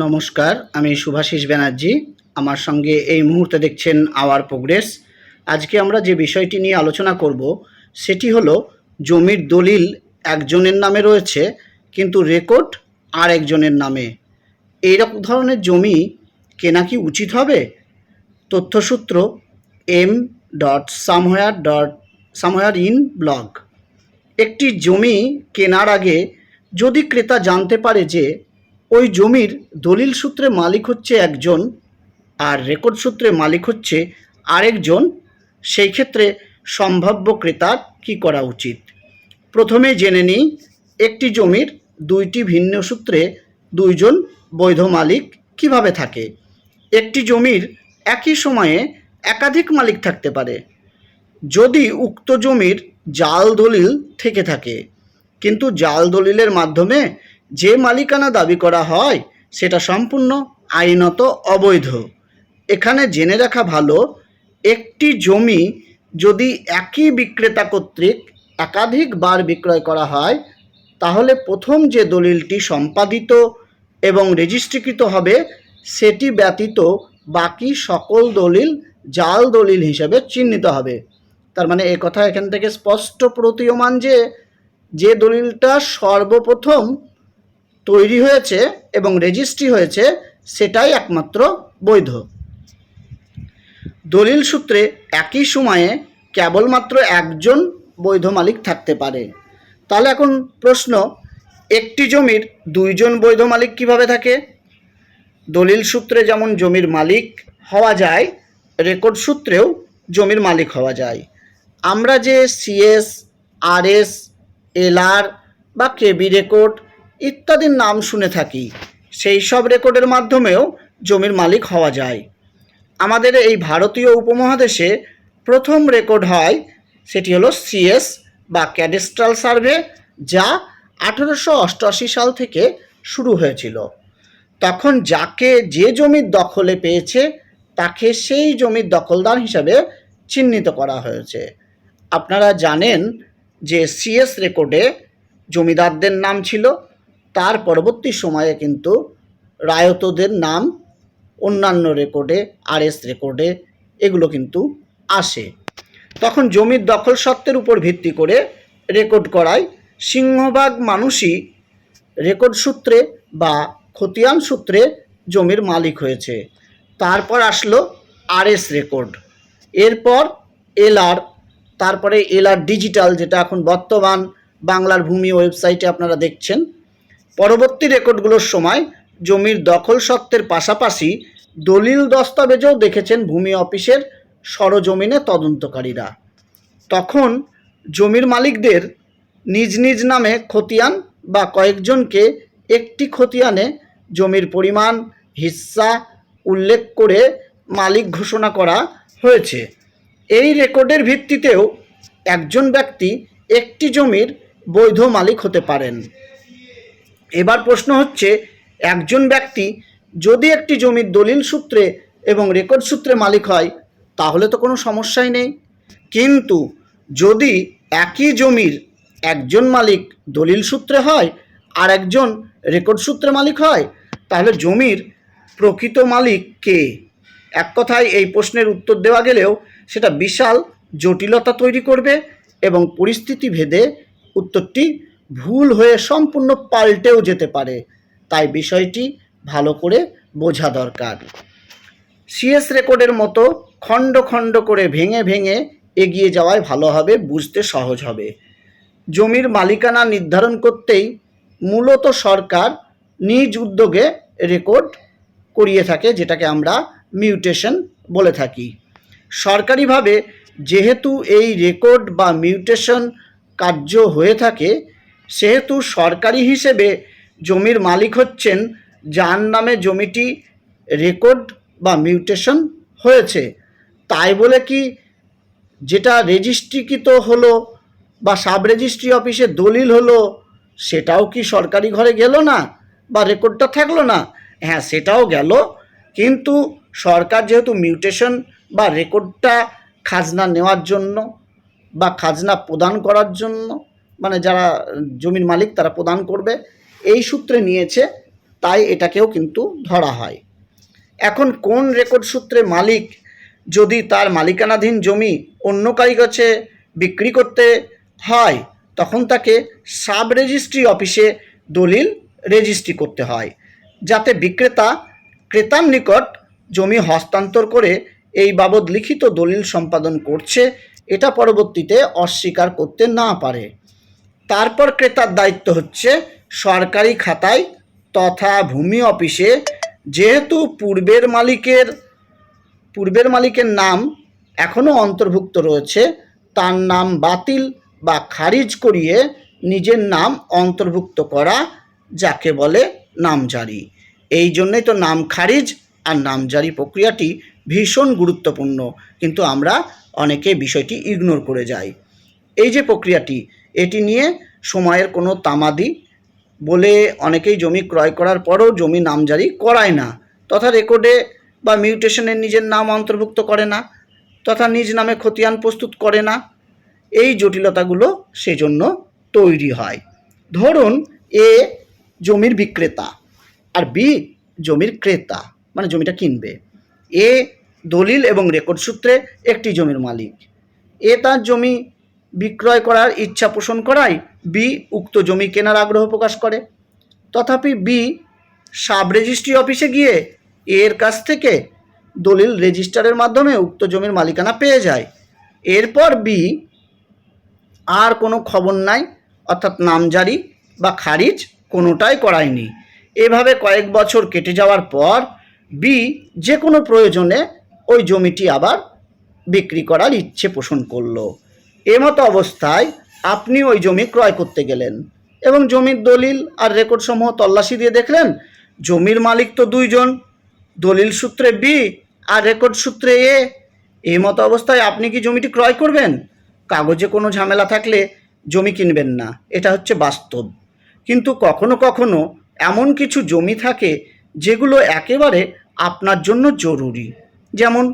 নমস্কার, আমি শুভাশিস ব্যানার্জি। আমার সঙ্গে এই মুহূর্তে দেখছেন আওয়ার প্রোগ্রেস। আজকে আমরা যে বিষয়টি নিয়ে আলোচনা করব, সেটি হলো জমির দলিল একজনের নামে রয়েছে, কিন্তু রেকর্ড আর একজনের নামে। এইরকম ধরনের জমি কেনা কি উচিত হবে? তথ্যসূত্র M dot somewhere dot somewhere in blog একটি জমি কেনার আগে যদি ক্রেতা জানতে পারে যে ওই জমির দলিল সূত্রে মালিক হচ্ছে একজন আর রেকর্ড সূত্রে মালিক হচ্ছে আরেকজন। সেই ক্ষেত্রে সম্ভাব্য ক্রেতার কী করা উচিত? প্রথমে জেনে নিই, একটি জমির দুইটি ভিন্ন সূত্রে দুইজন বৈধ মালিক কীভাবে থাকে? একটি জমির একই সময়ে একাধিক মালিক থাকতে পারে। যদি উক্ত জমির জাল দলিল থেকে থাকে, কিন্তু জাল দলিলের মাধ্যমে যে মালিকানা দাবি করা হয়, সেটা সম্পূর্ণ আইনত অবৈধ। এখানে জেনে রাখা ভালো, একটি জমি যদি একই বিক্রেতা কর্তৃক একাধিকবার বিক্রয় করা হয়, তাহলে প্রথম যে দলিলটি সম্পাদিত এবং রেজিস্ট্রিকৃত হবে, সেটি ব্যতীত বাকি সকল দলিল জাল দলিল হিসেবে চিহ্নিত হবে। তার মানে এ কথা এখান থেকে স্পষ্ট প্রতীয়মান যে যে দলিলটা সর্বপ্রথম তৈরি হয়েছে এবং রেজিস্ট্রি হয়েছে সেটাই একমাত্র বৈধ। দলিল সূত্রে একই সময়ে কেবলমাত্র একজন বৈধ মালিক থাকতে পারে। তাহলে এখন প্রশ্ন, একটি জমির দুইজন বৈধ মালিক কীভাবে থাকে? দলিল সূত্রে যেমন জমির মালিক হওয়া যায় রেকর্ড সূত্রেও জমির মালিক হওয়া যায়। আমরা যে সিএস আরএস এলআর বা কেবি রেকর্ড ইত্যাদির নাম শুনে থাকি। সেই সব রেকর্ডের মাধ্যমেও জমির মালিক হওয়া যায়। আমাদের এই ভারতীয় উপমহাদেশে প্রথম রেকর্ড হয়, সেটি হলো সিএস বা ক্যাডেস্ট্রাল সার্ভে, যা আঠেরোশো অষ্টআশি সাল থেকে শুরু হয়েছিল। তখন যাকে যে জমির দখলে পেয়েছে, তাকে সেই জমির দখলদার হিসাবে চিহ্নিত করা হয়েছে। আপনারা জানেন যে সিএস রেকর্ডে জমিদারদের নাম ছিল তার পরবর্তী সময়ে কিন্তু রায়তদের নাম অন্যান্য রেকর্ডে, আরএস রেকর্ডে এগুলো কিন্তু আসে। তখন জমির দখল সত্ত্বের উপর ভিত্তি করে রেকর্ড করায় সিংহভাগ মানুষই রেকর্ড সূত্রে বা খতিয়ান সূত্রে জমির মালিক হয়েছে। তারপর আসলো আরএস রেকর্ড। এরপর এলআর, তারপরে এলআর ডিজিটাল যেটা এখন বর্তমান বাংলার ভূমি ওয়েবসাইটে আপনারা দেখছেন পরবর্তী রেকর্ডগুলোর সময় জমির দখল সত্ত্বের পাশাপাশি দলিল দস্তাবেজও দেখেছেন ভূমি অফিসের সরজমিনে তদন্তকারীরা। তখন জমির মালিকদের নিজ নিজ নামে খতিয়ান বা কয়েকজনকে একটি খতিয়ানে জমির পরিমাণ, হিস্সা উল্লেখ করে মালিক ঘোষণা করা হয়েছে। এই রেকর্ডের ভিত্তিতেও একজন ব্যক্তি একটি জমির বৈধ মালিক হতে পারেন। এবার প্রশ্ন হচ্ছে, একজন ব্যক্তি যদি একটি জমির দলিল সূত্রে এবং রেকর্ড সূত্রে মালিক হয়, তাহলে তো কোনো সমস্যাই নেই। কিন্তু যদি একই জমির একজন মালিক দলিল সূত্রে হয় আর একজন রেকর্ড সূত্রে মালিক হয়, তাহলে জমির প্রকৃত মালিক কে? এক কথায় এই প্রশ্নের উত্তর দেওয়া গেলেও সেটা বিশাল জটিলতা তৈরি করবে এবং পরিস্থিতি ভেদে উত্তরটি ভুল হয়ে সম্পূর্ণ পাল্টেও যেতে পারে। তাই বিষয়টি ভালো করে বোঝা দরকার। সিএস রেকর্ডের মতো খণ্ড খণ্ড করে ভেঙে ভেঙে এগিয়ে যাওয়ায় ভালো হবে, বুঝতে সহজ হবে। জমির মালিকানা নির্ধারণ করতেই মূলত সরকার নিজ উদ্যোগে রেকর্ড করিয়ে থাকে, যেটাকে আমরা মিউটেশন বলে থাকি। সরকারিভাবে যেহেতু এই রেকর্ড বা মিউটেশন কার্য হয়ে থাকে সেহেতু সরকারি হিসেবে জমির মালিক হচ্ছেন, যার নামে জমিটি রেকর্ড বা মিউটেশন হয়েছে। তাই বলে কি যেটা রেজিস্ট্রিকৃত হলো বা সাব রেজিস্ট্রি অফিসে দলিল হলো, সেটাও কি সরকারি ঘরে গেল না বা রেকর্ডটা থাকল না? হ্যাঁ সেটাও গেল। কিন্তু সরকার যেহেতু মিউটেশন বা রেকর্ডটা খাজনা নেওয়ার জন্য বা খাজনা প্রদান করার জন্য মানে যারা জমির মালিক তারা প্রদান করবে, এই সূত্রে নিয়েছে, তাই এটাকেও কিন্তু ধরা হয়। এখন কোন রেকর্ড সূত্রে মালিক যদি তার মালিকানাধীন জমি অন্য কারী কাছে বিক্রি করতে হয়, তখন তাকে সাব রেজিস্ট্রি অফিসে দলিল রেজিস্ট্রি করতে হয়, যাতে বিক্রেতা ক্রেতার নিকট জমি হস্তান্তর করে এই বাবদ লিখিত দলিল সম্পাদন করছে, এটা পরবর্তীতে অস্বীকার করতে না পারে। তারপর ক্রেতার দায়িত্ব হচ্ছে সরকারি খাতায় তথা ভূমি অফিসে। যেহেতু পূর্বের মালিকের পূর্বের মালিকের নাম এখনও অন্তর্ভুক্ত রয়েছে, তার নাম বাতিল বা খারিজ করিয়ে নিজের নাম অন্তর্ভুক্ত করা, যাকে বলে নামজারি। এই জন্যই তো নাম খারিজ আর নামজারি প্রক্রিয়াটি ভীষণ গুরুত্বপূর্ণ। কিন্তু আমরা অনেকে বিষয়টি ইগনোর করে যাই। এই যে প্রক্রিয়াটি এটি নিয়ে সময়ের কোনো তামাদি বলে অনেকেই জমি ক্রয় করার পরও জমি নামজারি করায় না। তথা রেকর্ডে বা মিউটেশনের নিজের নাম অন্তর্ভুক্ত করে না, তথা নিজ নামে খতিয়ান প্রস্তুত করে না। এই জটিলতাগুলো সেজন্য তৈরি হয়। ধরুন, এ জমির বিক্রেতা আর বি জমির ক্রেতা মানে জমিটা কিনবে। এ দলিল এবং রেকর্ড সূত্রে একটি জমির মালিক। এ তার জমি বিক্রয় করার ইচ্ছা পোষণ করায় বি উক্ত জমি কেনার আগ্রহ প্রকাশ করে। তথাপি বি সাব রেজিস্ট্রি অফিসে গিয়ে এর কাছ থেকে দলিল রেজিস্টারের মাধ্যমে উক্ত জমির মালিকানা পেয়ে যায়। এরপর বি আর কোনো খবর নাই, অর্থাৎ নামজারি বা খারিজ কোনোটাই করায়নি। এভাবে কয়েক বছর কেটে যাওয়ার পর বি যে কোনো প্রয়োজনে ওই জমিটি আবার বিক্রি করার ইচ্ছে পোষণ করল। এমতো অবস্থায় আপনি ওই জমি ক্রয় করতে গেলেন এবং জমির দলিল আর রেকর্ড সমূহ তল্লাশি দিয়ে দেখলেন, জমির মালিক তো দুইজন, দলিল সূত্রে বি আর রেকর্ড সূত্রে এ। এই মতো অবস্থায় আপনি কি জমিটি ক্রয় করবেন? কাগজে কোনো ঝামেলা থাকলে জমি কিনবেন না, এটা হচ্ছে বাস্তব। কিন্তু কখনো কখনো এমন কিছু জমি থাকে যেগুলো একেবারে আপনার জন্য জরুরি। যেমন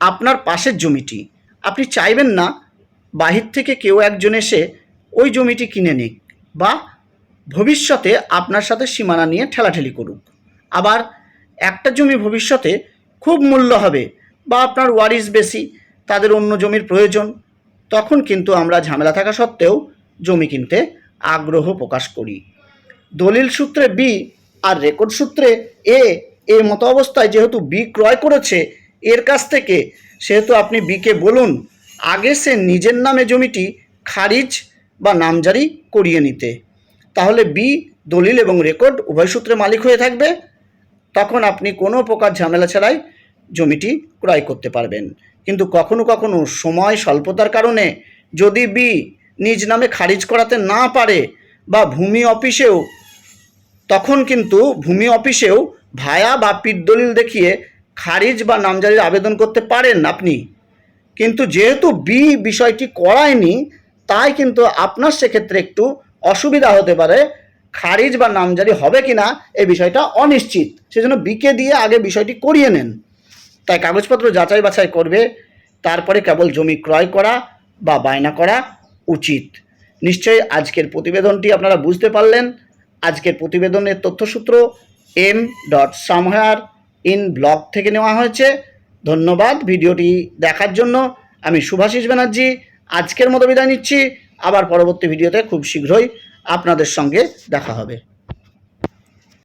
আপনার পাশের জমিটি, আপনি চাইবেন না বাহির থেকে কেউ একজন এসে ওই জমিটি কিনে নিক বা ভবিষ্যতে আপনার সাথে সীমানা নিয়ে ঠেলাঠেলি করুক। আবার একটা জমি ভবিষ্যতে খুব মূল্য হবে বা আপনার ওয়ারিস বেশি, তাদের অন্য জমির প্রয়োজন, তখন কিন্তু আমরা ঝামেলা থাকা সত্ত্বেও জমি কিনতে আগ্রহ প্রকাশ করি। দলিল সূত্রে বি আর রেকর্ড সূত্রে এ, এর মতো অবস্থায় যেহেতু বি ক্রয় করেছে, এর কাছ থেকে সেহেতু আপনি বিকে বলুন আগে সে নিজের নামে জমিটি খারিজ বা নামজারি করিয়ে নিতে। তাহলে বি দলিল এবং রেকর্ড উভয় সূত্রে মালিক হয়ে থাকবে। তখন আপনি কোনো প্রকার ঝামেলা ছাড়াই জমিটি ক্রয় করতে পারবেন। কিন্তু কখনো কখনো সময় স্বল্পতার কারণে যদি বি নিজ নামে খারিজ করাতে না পারে বা ভূমি অফিসেও, তখন কিন্তু ভূমি অফিসেও ভায়া বা পিঠ দলিল দেখিয়ে খারিজ বা নামজারির আবেদন করতে পারেন আপনি। কিন্তু যেহেতু বি বিষয়টি করায়নি, তাই কিন্তু আপনার সেক্ষেত্রে একটু অসুবিধা হতে পারে। খারিজ বা নামজারি হবে কি না এই বিষয়টা অনিশ্চিত। সেজন্য বিকে দিয়ে আগে বিষয়টি করিয়ে নেন। তাই কাগজপত্র যাচাই বাছাই করবে, তারপরে কেবল জমি ক্রয় করা বা বায়না করা উচিত। নিশ্চয়ই আজকের প্রতিবেদনটি আপনারা বুঝতে পারলেন। আজকের প্রতিবেদনের তথ্যসূত্র M dot somewhere in blog থেকে নেওয়া হয়েছে। ধন্যবাদ ভিডিওটি দেখার জন্য। আমি শুভাশিস ব্যানার্জি, আজকের মতো বিদায় নিচ্ছি। আবার পরবর্তী ভিডিওতে খুব শীঘ্রই আপনাদের সঙ্গে দেখা হবে।